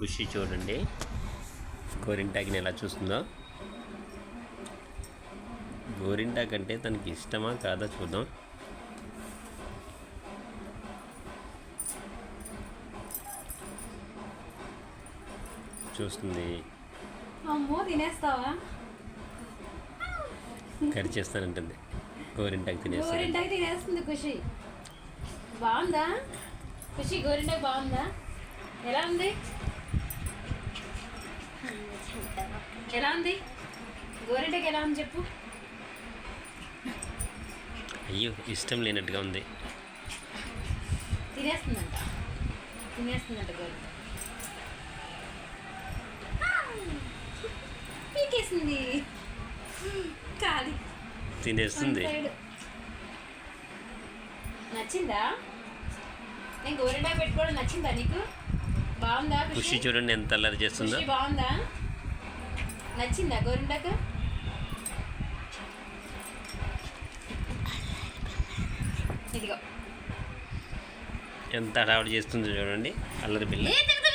ఖుషి చూడండి. గోరింటాకిని ఎలా చూస్తుందో. గోరింటాక్ అంటే తనకి ఇష్టమా కాదా చూద్దాం. చూస్తుంది. తినేస్తావా? చేస్తానంటుంది. గోరింటాకు తినేస్తుంది. గోరింటాకు తినేస్తుంది ఖుషి బాగుందా? ఖుషి గోరింటాకు బాగుందా? ఎలా ఉంది? ఎలా ఉంది? గోరింటాకు ఎలా ఉంది చెప్పు. అయ్యో ఇష్టం లేనట్టుగా ఉంది. తినేస్తుందంట. తినేస్తుందంట గోరింటాకు. పీకేసింది. తినేస్తుంది. నచ్చిందా? నేను గోరింటాకు పెట్టుకోవడం నచ్చిందా నీకు? బాగుందా ఖుషి చూడండి ఎంత అల్లరి చేస్తుందో. బాగుందా? నచ్చిందా గోరింటాకు? ఇదిగో. ఎంత హడావుడి చేస్తుందో చూడండి. అల్లరి తిరుగుతూ